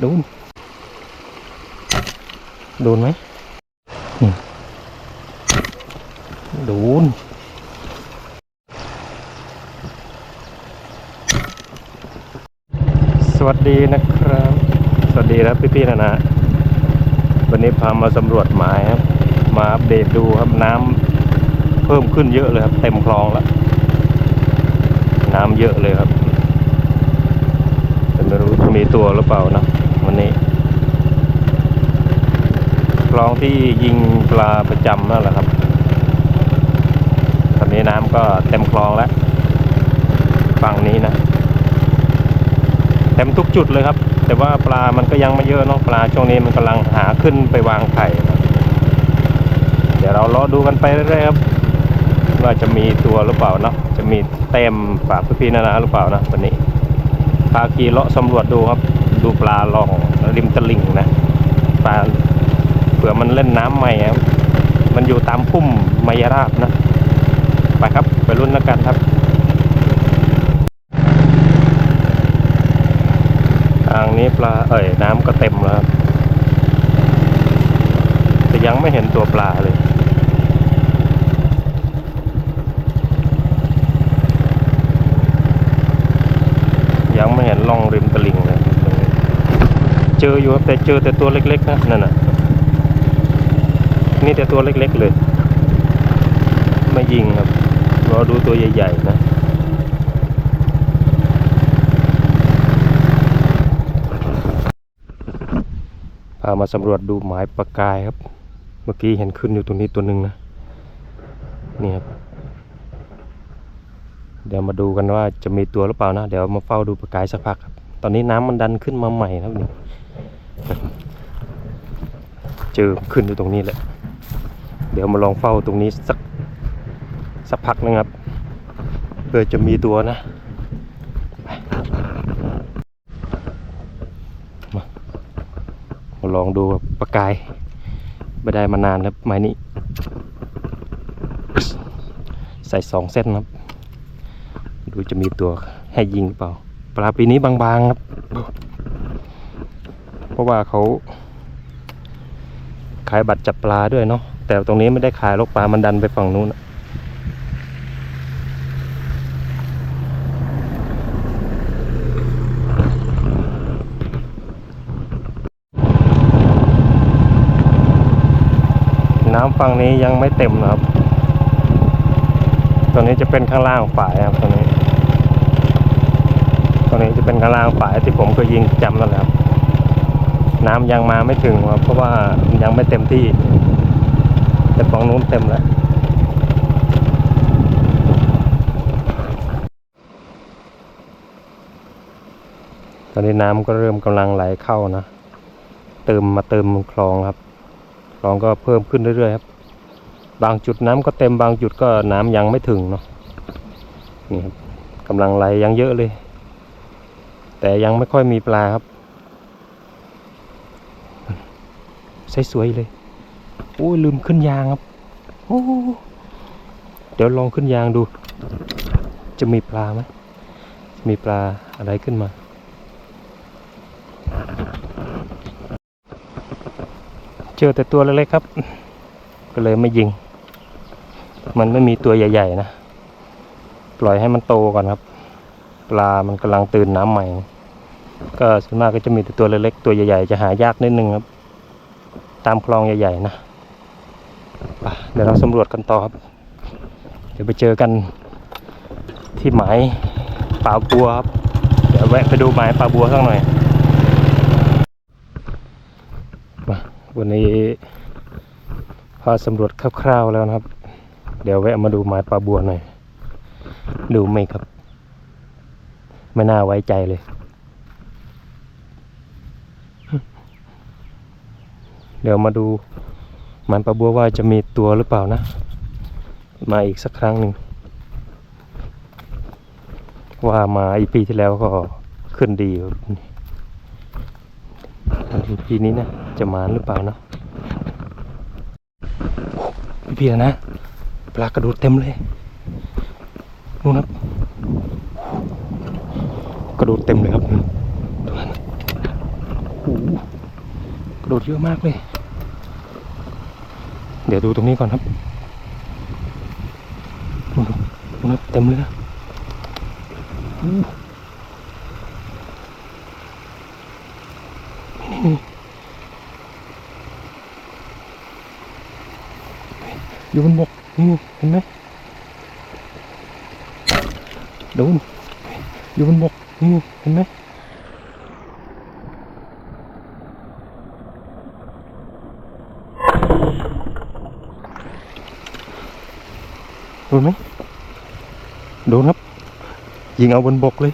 โดน โดนไหมโดนสวัสดีนะครับ สวัสดีครับพี่ๆนะนะ วันนี้พามาสำรวจหมายครับ มาอัปเดตดูครับน้ำเพิ่มขึ้นเยอะเลยครับ เต็มคลองแล้ว น้ำเยอะเลยครับแต่ไม่รู้จะมีตัวหรือเปล่านะ วันนี้คลองที่ยิงปลาประจำนั่นแหละครับ ตอนนี้น้ำก็เต็มคลองแล้วฝั่งนี้นะเต็มทุกจุดเลยครับ แต่ว่าปลามันก็ยังไม่เยอะเนาะปลาช่วงนี้มันกำลังหาขึ้นไปวางไข่เดี๋ยวเรารอดูกันไปเรื่อยๆครับว่าจะมีตัวหรือเปล่าเนาะจะมีเต็มปากพี่ๆนานาหรือเปล่านะวันนี้พาขี่เลาะสำรวจดูครับ ดูปลาลองริมตลิ่งนะปลาเผื่อมันเล่นน้ำใหม่ครับมันอยู่ตามพุ่มไมยราบนะ ไปครับไปรุ่นแล้วกันครับอ่างนี้ปลาเอ่ยน้ำก็เต็มแล้วครับแต่ยังไม่เห็นตัวปลาเลยยังไม่เห็นล่องริมตลิ่งเลย เจออยู่แต่เจอแต่ตัวเล็กๆนะนั่นน่ะนี่แต่ตัวเล็กๆเลย ไม่ยิงครับรอดูตัวใหญ่ๆนะพามาสำรวจดูหมายปลากายครับ เมื่อกี้เห็นขึ้นอยู่ตรงนี้ตัวหนึ่งนะนี่ครับเดี๋ยวมาดูกันว่าจะมีตัวหรือเปล่านะ เดี๋ยวมาเฝ้าดูปลากายสักพักครับ ตอนนี้น้ำมันดันขึ้นมาใหม่ครับนี่ เจอขึ้นอยู่ตรงนี้แหละ เดี๋ยวมาลองเฝ้าตรงนี้สักสักพักนะครับ เพื่อจะมีตัวนะมามาลองดูปลากายไม่ได้มานานแล้วไม้นี้ ใส่สองเส้นครับ ดูจะมีตัวให้ยิงเปล่า ปลาปีนี้บางๆครับ เพราะว่าเขาขายบัตรจับปลาด้วยเนาะแต่ตรงนี้ไม่ได้ขายลกปลามันดันไปฝั่งนู้นน้ำฝั่งนี้ยังไม่เต็มนะครับ ตัวนี้จะเป็นข้างล่างฝ่ายครับตัวนี้ ตัวนี้จะเป็นข้างล่างฝ่ายที่ผมเคยยิงจำนั่นแหละครับ น้ำยังมาไม่ถึงครับเพราะว่ายังไม่เต็มที่ แต่ฝั่งนู้นเต็มแล้วตอนนี้น้ำก็เริ่มกำลังไหลเข้านะเติมมาเติมคลองครับ คลองก็เพิ่มขึ้นเรื่อยๆครับ บางจุดน้ำก็เต็มบางจุดก็น้ำยังไม่ถึงเนาะนี่ครับกำลังไหลยังเยอะเลย แต่ยังไม่ค่อยมีปลาครับ สวยๆเลย โอ้ยลืมขึ้นยางครับ โอ้เดี๋ยวลองขึ้นยางดู จะมีปลาไหมมีปลาอะไรขึ้นมา เจอแต่ตัวเล็กๆครับ ก็เลยไม่ยิง มันไม่มีตัวใหญ่ๆนะ ปล่อยให้มันโตก่อนครับ ปลามันกำลังตื่นน้ำใหม่ ก็ส่วนมากก็จะมีแต่ตัวเล็กๆตัวใหญ่ๆจะหายากนิดนึงครับ ตามคลองใหญ่ๆนะไปเดี๋ยวเราสำรวจกันต่อครับ เดี๋ยวไปเจอกันที่หมายป่าบัวครับ เดี๋ยวแวะไปดูหมายป่าบัวสักหน่อยมาวันนี้พาสำรวจคร่าวๆแล้วนะครับ เดี๋ยวแวะมาดูไม้ปลาบัวหน่อย ดูไหมครับ ไม่น่าไว้ใจเลย เดี๋ยวมาดูไม้ปลาบัวว่าจะมีตัวหรือเปล่านะ มาอีกสักครั้งหนึ่ง ว่ามาอีปีที่แล้วก็ขึ้นดีปีนี้นะจะมาหรือเปล่าเนาะพี่เพียนะ ปลากระโดดเต็มเลยนู่นครับ กระโดดเต็มเลยครับดูนั่นโหกระโดดเยอะมากเลย เดี๋ยวดูตรงนี้ก่อนครับดูดูนะเต็มเลยนะโอ้นี่นี่อยู่บนบกนี่เห็นไหมดนอยู่บนบกนี่เห็นไหม นไหมโดนครับ ยิงเอาบนบกเลย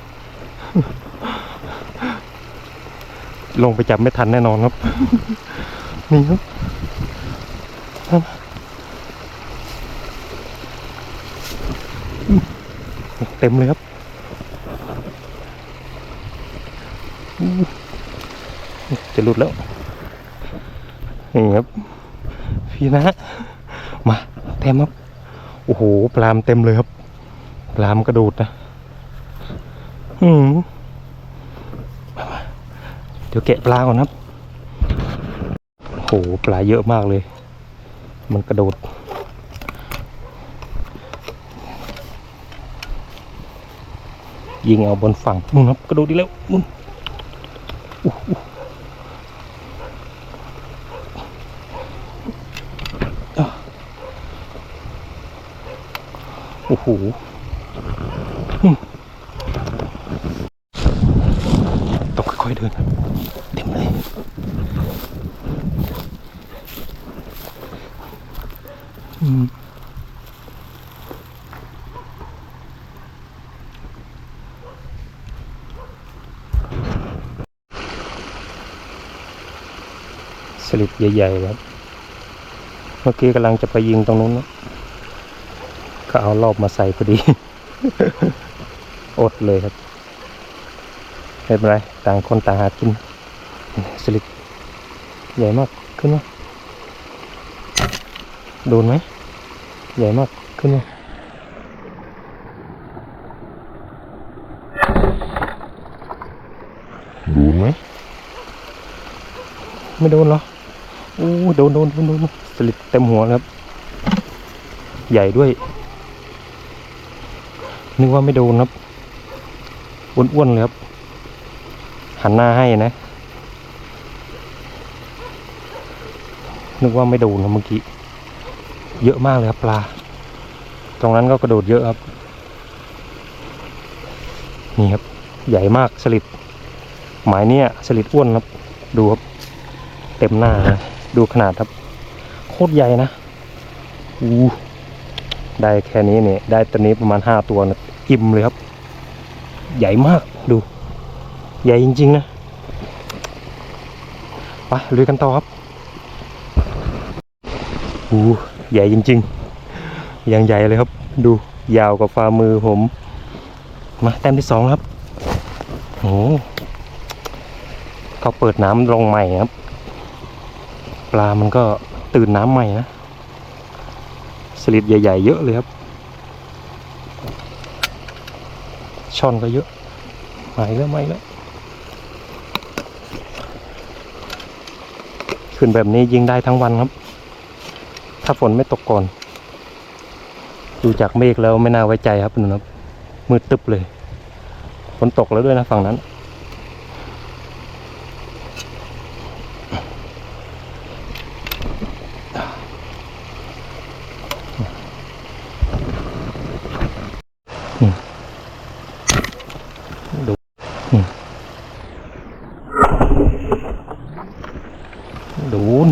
ลงไปจับไม่ทันแน่นอนครับ นี่ครับเต็มเลยครับ จะหลุดแล้ว นี่ครับ พี่นะ มาเต็มครับ อ้โหปลามเต็มเลยครับ ปลามกระโดดนะ อืมเดี๋ยวแกะปลาก่อนครับ โอ้โหปลาเยอะมากเลย มันกระโดด ยิงเอาบนฝั่งนู่นครับ กระโดดดีแล้วนู่นอู้หูอะ โอ้โหต้องค่อยๆเดินเต็มเลยอืมสลิดใหญ่ๆครับ เมื่อกี้กำลังจะไปยิงตรงนู้นนะ ก็เอารอบมาใส่พอดี อดเลยครับไม่เป็นไรต่างคนต่างหากินสลิดใหญ่มากขึ้นมาโดนไหมใหญ่มากขึ้นมาโดนไหมไม่โดนเหรอโอ้โดนโดนโดนโดนสลิดเต็มหัวเลยครับ ใหญ่ด้วย นึกว่าไม่โดนครับอ้วนๆเลยครับ หันหน้าให้นะ นึกว่าไม่โดนนะเมื่อกี้ เยอะมากเลยครับปลา ตรงนั้นก็กระโดดเยอะครับ นี่ครับ ใหญ่มากสลิดหมายเนี้ยสลิดอ้วนครับ ดูครับ เต็มหน้าเลยดูขนาดครับ โคตรใหญ่นะอู้ได้แค่นี้เนี่ย ได้ตัวนี้ประมาณห้าตัวนะ อิ่มเลยครับ ใหญ่มากดู ใหญ่จริง ๆ นะไปลุยกันต่อครับโอ้ใหญ่จริงๆยังใหญ่เลยครับ ดูยาวกว่าฝ่ามือผม มาแต้มที่สองครับโอ้เขาเปิดน้ำลงใหม่ครับ ปลามันก็ตื่นน้ำใหม่นะสลิดใหญ่ ๆ เยอะเลยครับ ช่อนก็เยอะไหม่แล้วไหม่แล้วขึ้นแบบนี้ยิงได้ทั้งวันครับ ถ้าฝนไม่ตกก่อน ดูจากเมฆแล้วไม่น่าไว้ใจครับนุ่นครับมืดตึบเลยฝนตกแล้วด้วยนะฝั่งนั้น ดูนี่ดูน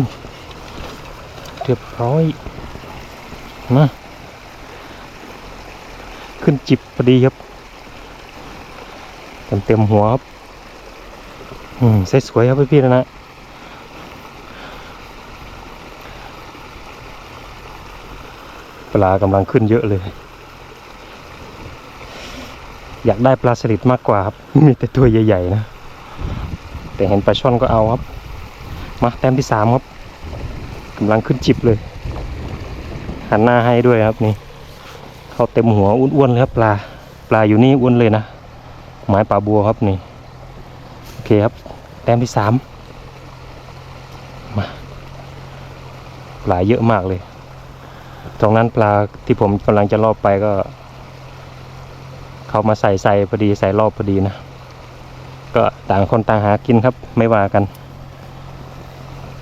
เรียบร้อยมาขึ้นจิบพอดีครับเต็มเต็มหัวครับ อืมใส่สวยครับพี่ๆนะนะปลากำลังขึ้นเยอะเลย อยากได้ปลาสลิดมากกว่าครับ มีแต่ตัวใหญ่ๆนะ แต่เห็นปลาช่อนก็เอาครับ มาแต้มที่สามครับ กำลังขึ้นจิบเลย หันหน้าให้ด้วยครับนี่ เขาเต็มหัวอ้วนๆเลยครับปลา ปลาอยู่นี่อ้วนเลยนะ หมายปลาบัวครับนี่ โอเคครับ แต้มที่สามมา ปลาเยอะมากเลย ตรงนั้นปลาที่ผมกำลังจะรอบไปก็ เขามาใส่ใส่พอดีใส่รอบพอดีนะ ก็ต่างคนต่างหากินครับ ไม่ว่ากัน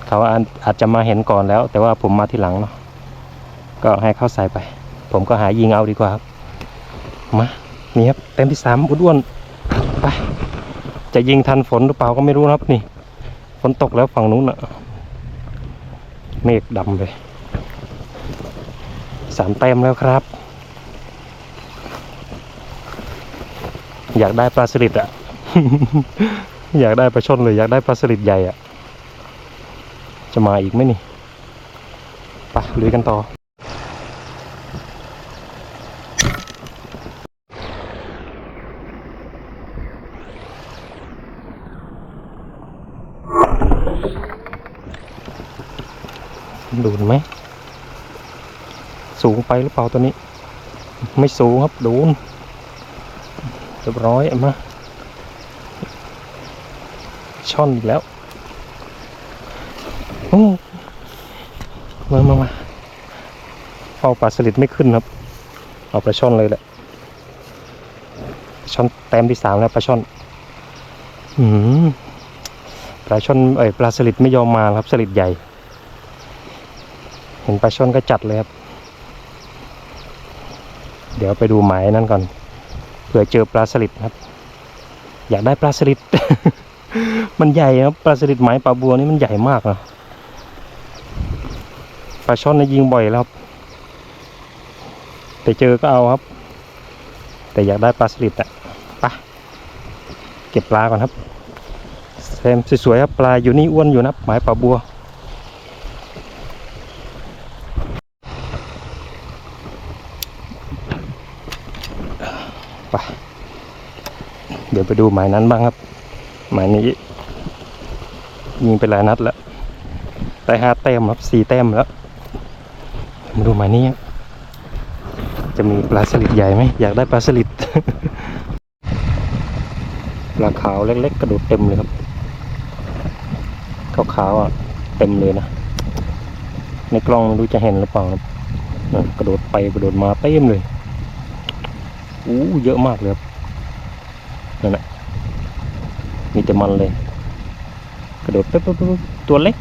เขาอาจจะมาเห็นก่อนแล้ว แต่ว่าผมมาทีหลังเนาะก็ให้เขาใส่ไป ผมก็หายิงเอาดีกว่าครับมานี่ครับเต็มที่สามอ้วนๆไปจะยิงทันฝนหรือเปล่าก็ไม่รู้นะครับนี่ฝนตกแล้วฝั่งนู้นอะเมฆดำเลยสามแต้มแล้วครับ อยากได้ปลาสลิดอะอยากได้ปลาช่อนเลยอยากได้ปลาสลิดใหญ่อะ จะมาอีกไหมนี่ไปลุยกันต่อ ดูดไหม สูงไปหรือเปล่าตัวนี้ ไม่สูงครับดูนเรียบร้อยเอามาช่อนอีกแล้ว โอ้มามามาเอาปลาสลิดไม่ขึ้นครับ เอาปลาช่อนเลยแหละปลาช่อนแต้มที่สามแล้วปลาช่อนอืมปลาช่อนเอ้ยปลาสลิดไม่ยอมมาครับสลิดใหญ่ เห็นปลาช่อนก็จัดเลยครับ เดี๋ยวไปดูหมายนั่นก่อนเผื่อเจอปลาสลิดครับ อยากได้ปลาสลิด มันใหญ่ครับปลาสลิดหมายปลาบัวนี่มันใหญ่มากนะ ปลาช่อนนี่ยิงบ่อยแล้วครับ แต่เจอก็เอาครับ แต่อยากได้ปลาสลิดอะไปเก็บปลาก่อนครับแซมสวยๆครับปลาอยู่นี่อ้วนอยู่นะหมายปลาบัวไปเดี๋ยวไปดูหมายนั้นบ้างครับ หมายนี้ ยิงไปหลายนัดแล้วได้ห้าแต้มครับสี่แต้มแล้ว มาดูหมายนี้ จะมีปลาสลิดใหญ่ไหม อยากได้ปลาสลิด ปลาขาวเล็กๆ กระโดดเต็มเลยครับขาวๆอะเต็มเลยนะ ในกล้องไม่รู้จะเห็นหรือเปล่านั่นกระโดดไปกระโดดมาเต็มเลยอู้เยอะมากเลยครับนั่นแหละมีแต่มันเลย กระโดดปุ๊บปุ๊บปุ๊บตัวเล็ก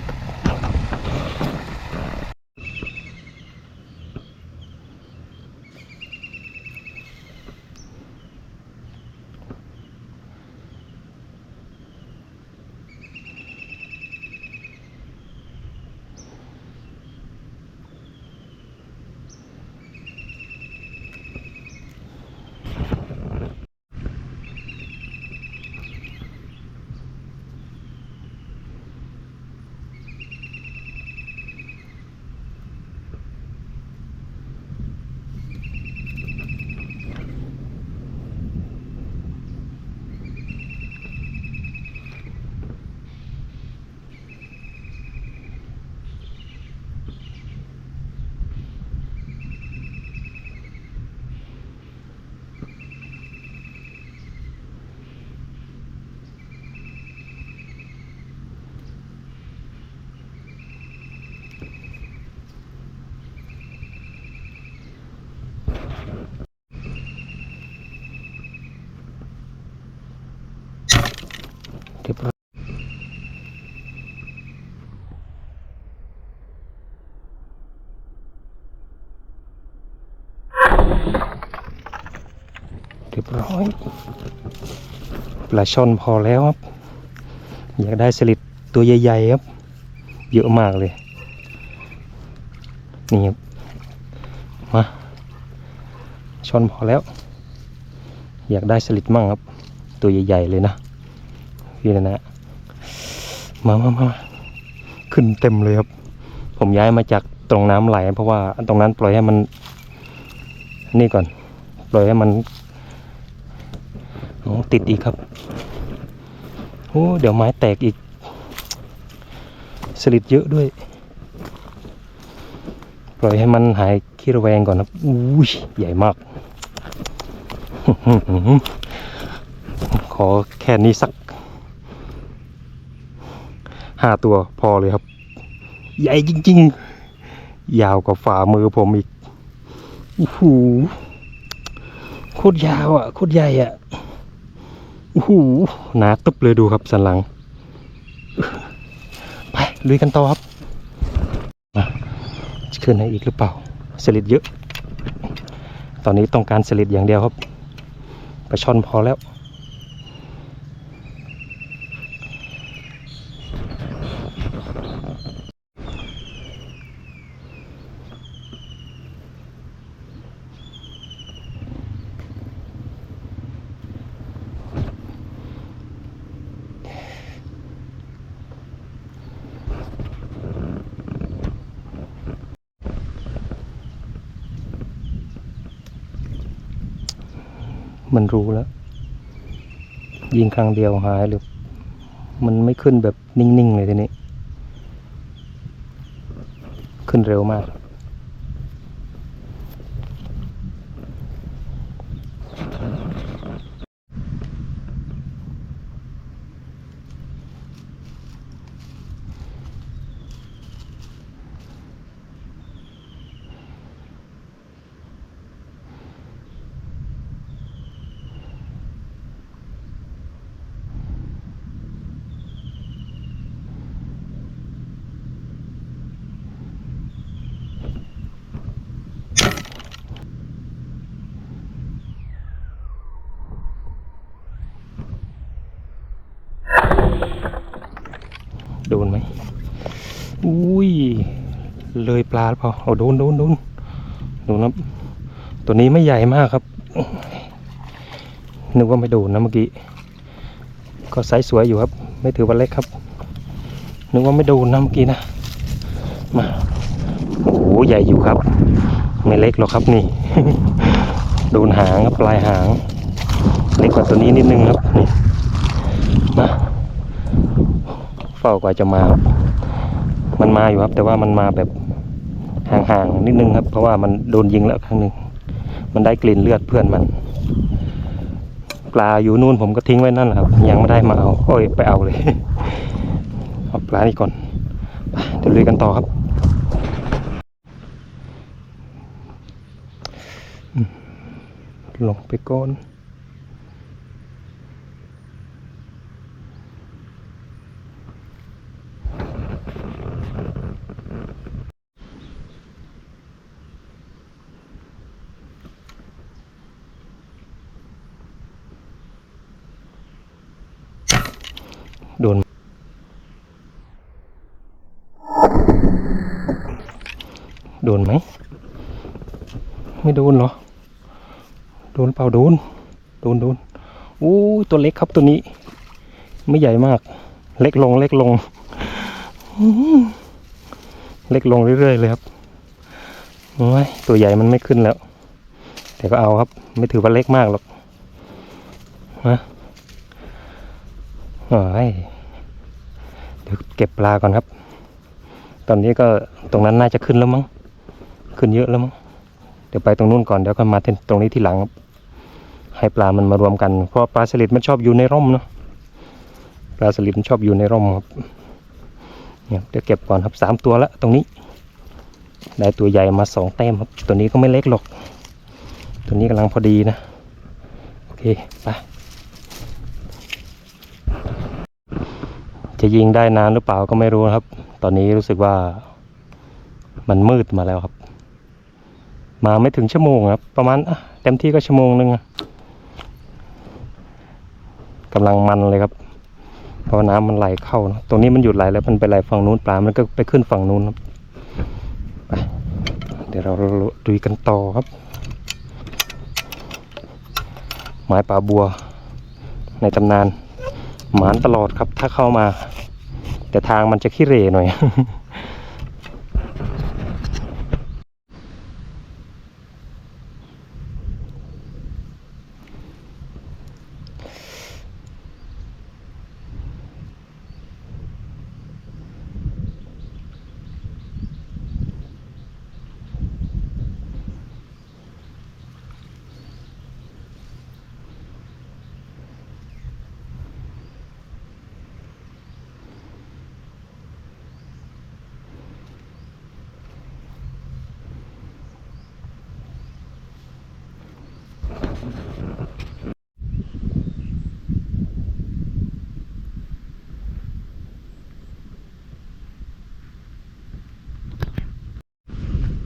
ปลาช่อนพอแล้วครับ อยากได้สลิดตัวใหญ่ๆครับ เยอะมากเลย นี่ครับ มาช่อนพอแล้ว อยากได้สลิดมั่งครับ ตัวใหญ่ๆเลยนะพี่นะนะมามามาขึ้นเต็มเลยครับ ผมย้ายมาจากตรงน้ำไหล เพราะว่าตรงนั้นปล่อยให้มัน นี่ก่อน ปล่อยให้มัน ติดอีกครับโอ้เดี๋ยวไม้แตกอีก สลิดเยอะด้วย ปล่อยให้มันหายขี้ระแวงก่อนครับอุ้ยใหญ่มาก ขอแค่นี้สักห้าตัวพอเลยครับ ใหญ่จริง ๆ ยาวกว่าฝ่ามือผมอีกโอ้โหโคตรยาวอะโคตรใหญ่อะ โอ้โหหนาตึบเลยดูครับสันหลัง ไปลุยกันต่อครับขึ้นให้อีกหรือเปล่าสลิดเยอะ ตอนนี้ต้องการสลิดอย่างเดียวครับปลาช่อนพอแล้ว มันรู้แล้ว ยิงครั้งเดียวหายหรือ มันไม่ขึ้นแบบนิ่ง ๆ เลยทีนี้ ขึ้นเร็วมาก โดนไหม อุ้ย เลยปลาเปล่าเอาโดนโดนโดนโดนครับตัวนี้ไม่ใหญ่มากครับนึกว่าไม่โดนนะเมื่อกี้ก็ไซส์สวยอยู่ครับ ไม่ถือว่าเล็กครับนึกว่าไม่โดนนะเมื่อกี้นะมาโอ้โหใหญ่อยู่ครับ ไม่เล็กหรอกครับนี่ โดนหางครับปลายหาง เล็กกว่าตัวนี้นิดนึงครับนี่มาเฝ้ากว่าจะมาครับ มันมาอยู่ครับ แต่ว่ามันมาแบบห่างๆนิดนึงครับ เพราะว่ามันโดนยิงแล้วครั้งหนึ่งมันได้กลิ่นเลือดเพื่อนมัน ปลาอยู่นู่นผมก็ทิ้งไว้นั่นแหละครับ ยังไม่ได้มาเอาโอ้ยไปเอาเลยเอาปลานี่ก่อนเดี๋ยวลุยกันต่อครับลงไปก่อน โดน โดนไหม ไม่โดนเหรอ โดนเปล่าโดน โดนโดนอู้ตัวเล็กครับตัวนี้ ไม่ใหญ่มาก เล็กลงเล็กลง เล็กลงเรื่อยๆเลยครับโอ้ยตัวใหญ่มันไม่ขึ้นแล้ว แต่ก็เอาครับ ไม่ถือว่าเล็กมากหรอกนะ โอ้ยเดี๋ยวเก็บปลาก่อนครับ ตอนนี้ก็ตรงนั้นน่าจะขึ้นแล้วมั้ง ขึ้นเยอะแล้วมั้ง เดี๋ยวไปตรงนู้นก่อนเดี๋ยวก็มาตรงนี้ทีหลังครับ ให้ปลามันมารวมกัน เพราะปลาสลิดมันชอบอยู่ในร่มเนาะ ปลาสลิดมันชอบอยู่ในร่มครับ เนี่ยเดี๋ยวเก็บก่อนครับสามตัวละตรงนี้ ได้ตัวใหญ่มาสองแต้มครับ ตัวนี้ก็ไม่เล็กหรอก ตัวนี้กำลังพอดีนะ โอเคไป จะยิงได้นานหรือเปล่าก็ไม่รู้นะครับ ตอนนี้รู้สึกว่ามันมืดมาแล้วครับ มาไม่ถึงชั่วโมงครับ ประมาณเต็มที่ก็ชั่วโมงนึงกำลังมันเลยครับ เพราะน้ำมันไหลเข้านะตรงนี้มันหยุดไหลแล้วมันไปไหลฝั่งนู้นปลา มันก็ไปขึ้นฝั่งนู้นครับเดี๋ยวเราดูกันต่อครับหมายปลาบัวในตำนาน หมานตลอดครับถ้าเข้ามา แต่ทางมันจะขี้เหร่หน่อย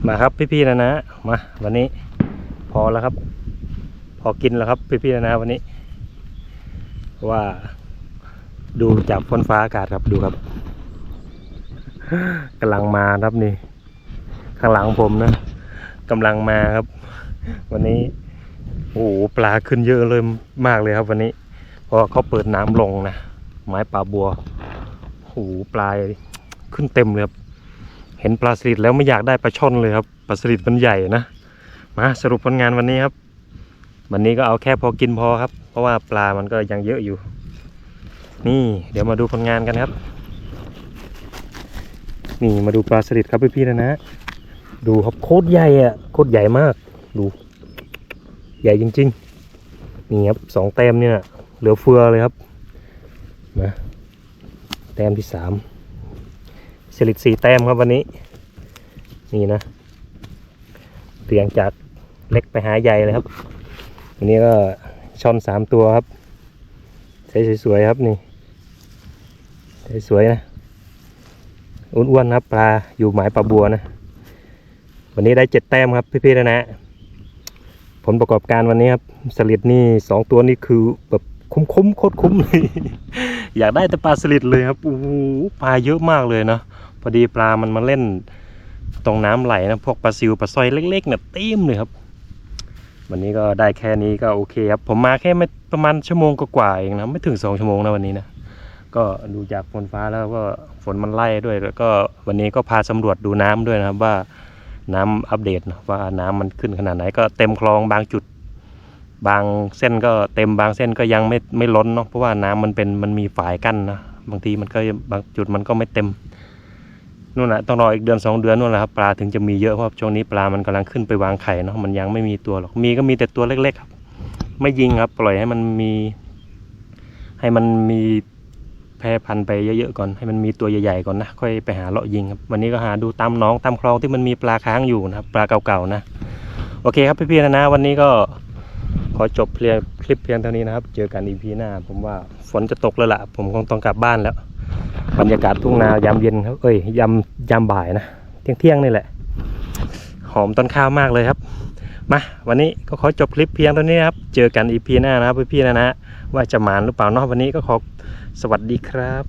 มาครับพี่ๆนะนะมาวันนี้ พอแล้วครับ พอกินแล้วครับพี่ๆนะนะวันนี้ ว่าดูจากฝนฟ้าอากาศครับดูครับกำลังมาครับนี่ ข้างหลังผมนะกำลังมาครับ วันนี้โอ้โหปลาขึ้นเยอะเลยมากเลยครับ วันนี้เพราะเขาเปิดน้ำลงนะไม้ปลาบัวโอ้โหปลาขึ้นเต็มเลยครับ เห็นปลาสลิดแล้วไม่อยากได้ปลาช่อนเลยครับปลาสลิดมันใหญ่นะมาสรุปผลงานวันนี้ครับ วันนี้ก็เอาแค่พอกินพอครับ เพราะว่าปลามันก็ยังเยอะอยู่ นี่เดี๋ยวมาดูผลงานกันครับ นี่มาดูปลาสลิดครับพี่ๆนะนะ ดูครับโคตรใหญ่อะโคตรใหญ่มากดู ใหญ่จริงๆนี่ครับสองแต้มเนี่ยเหลือเฟือเลยครับนะแต้มที่สาม ลิดสี่แต้มครับวันนี้ นี่นะเรียงจากเล็กไปหาใหญ่เลยครับวันนี้ก็ช่อนสามตัวครับใช้สวยๆครับนี่ใช้สวยนะอ้วนๆครับปลาอยู่หมายปลาบัวนะ วันนี้ได้เจ็ดแต้มครับพี่ๆนะนะผลประกอบการวันนี้ครับสลิดนี่สองตัวนี่คือแบบคุ้มคุ้มๆโคตรคุ้มเลย อยากได้แต่ปลาสลิดเลยครับโอ้ปลาเยอะมากเลยนะ พอดีปลามันมาเล่นตรงน้ำไหลนะพวกปลาซิวปลาสร้อยเล็กๆเนี่ยเต็มเลยครับ วันนี้ก็ได้แค่นี้ก็โอเคครับ ผมมาแค่ไม่ประมาณชั่วโมงกว่าๆเองนะไม่ถึงสองชั่วโมงนะวันนี้นะก็ดูจากฝนฟ้าแล้วก็ฝนมันไล่ด้วย แล้วก็วันนี้ก็พาสำรวจดูน้ำด้วยนะครับว่าน้ำอัปเดตนะว่าน้ำมันขึ้นขนาดไหนก็เต็มคลองบางจุด บางเส้นก็เต็มบางเส้นก็ยังไม่ไม่ล้นเนาะเพราะว่าน้ำมันเป็นมันมีฝายกั้นนะบางทีมันก็บางจุดมันก็ไม่เต็ม นู่นแหละต้องรออีกเดือนสองเดือนนู่นแหละครับปลาถึงจะมีเยอะเพราะช่วงนี้ปลามันกำลังขึ้นไปวางไข่เนาะมันยังไม่มีตัวหรอกมีก็มีแต่ตัวเล็กๆครับ ไม่ยิงครับ ปล่อยให้มันมี ให้มันมีแพร่พันธุ์ไปเยอะๆก่อนให้มันมีตัวใหญ่ๆก่อนนะค่อยไปหาเลาะยิงครับวันนี้ก็หาดูตามน้องตามคลองที่มันมีปลาค้างอยู่นะครับปลาเก่าๆนะโอเคครับพี่ๆนะนะวันนี้ก็ขอจบเพียงคลิปเพียงเท่านี้นะครับ เจอกันอีพีหน้า ผมว่าฝนจะตกแล้วล่ะ ผมคงต้องกลับบ้านแล้ว บรรยากาศทุ่งนายามเย็นครับเอ้ยยามยามบ่ายนะเที่ยงเที่ยงนี่แหละ หอมต้นข้าวมากเลยครับ มาวันนี้ก็ขอจบคลิปเพียงเท่านี้ครับ เจอกันอีพีหน้านะครับพี่ๆนะนะว่าจะหมานหรือเปล่าเนาะวันนี้ก็ขอสวัสดีครับ